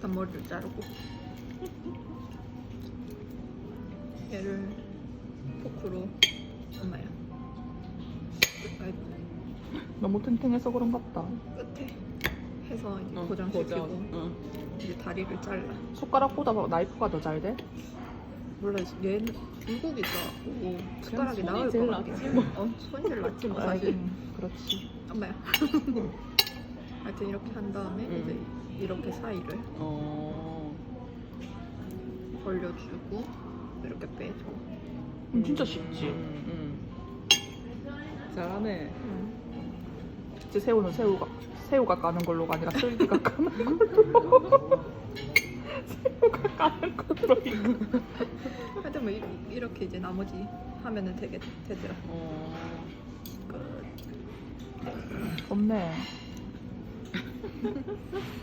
단 머리를 자르고 얘를 포크로 엄마야 아이고 너무 탱탱해서 그런갑다. 끝에 해서 이제 어, 고정시키고 어. 이제 다리를 잘라 손가락보다 나이프가 더 잘 돼? 몰라 얘는 숟가락이 손이 나을 제일 것 같긴 해 뭐. 어, 손이 제일 낫지 뭐 사실 음, 그렇지. 엄마야 하여튼 이렇게 한 다음에 음. 이제 이렇게 사이를 어. 벌려주고 이렇게 빼줘 음, 진짜 쉽지. 음, 음. 잘하네. 이제 새우는 새우가 새우가 까는 걸로가 아니라 슬기가 까는 걸로. 새우가 까는 걸로. 하여튼 뭐 이, 이렇게 이제 나머지 하면은 되게 되더라 어. 없네.